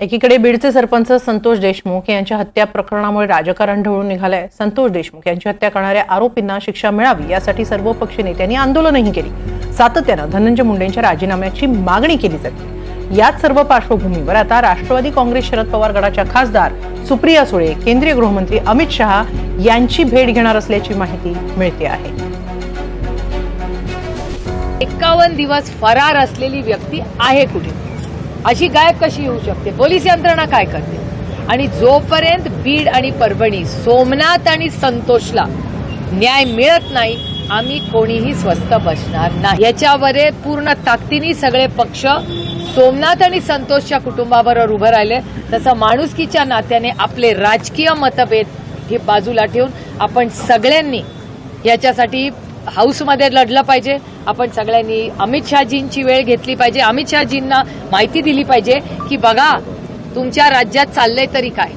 एकीकडे बीडचे सरपंच संतोष देशमुख यांच्या हत्या प्रकरणामुळे राजकारण ढवळून निघालंय. संतोष देशमुख यांची हत्या करणाऱ्या आरोपींना शिक्षा मिळावी यासाठी सर्वपक्षीय नेत्यांनी आंदोलनही केली. सातत्यानं धनंजय मुंडेंच्या राजीनाम्याची मागणी केली जाते. याच सर्व पार्श्वभूमीवर आता राष्ट्रवादी काँग्रेस शरद पवार गटाच्या खासदार सुप्रिया सुळे केंद्रीय गृहमंत्री अमित शहा यांची भेट घेणार असल्याची माहिती मिळते आहे. एक्कावन्न दिवस फरार असलेली व्यक्ती आहे कुठे? अशी गायब कशी येऊ शकते? पोलीस यंत्रणा काय करते? आणि जोपर्यंत बीड आणि परभणी सोमनाथ आणि संतोषला न्याय मिळत नाही आम्ही कोणीही स्वस्त बसणार नाही. याच्यावर पूर्ण ताकदीने सगळे पक्ष सोमनाथ आणि संतोषच्या कुटुंबाबरोबर उभं राहिले. तसं माणुसकीच्या नात्याने आपले राजकीय मतभेद हे बाजूला ठेवून आपण सगळ्यांनी याच्यासाठी हाऊसमध्ये लढलं पाहिजे. आपण सगळ्यांनी अमित शहाजींची वेळ घेतली पाहिजे. अमित शहाजींना माहिती दिली पाहिजे की बघा तुमच्या राज्यात चाललंय तरी काय?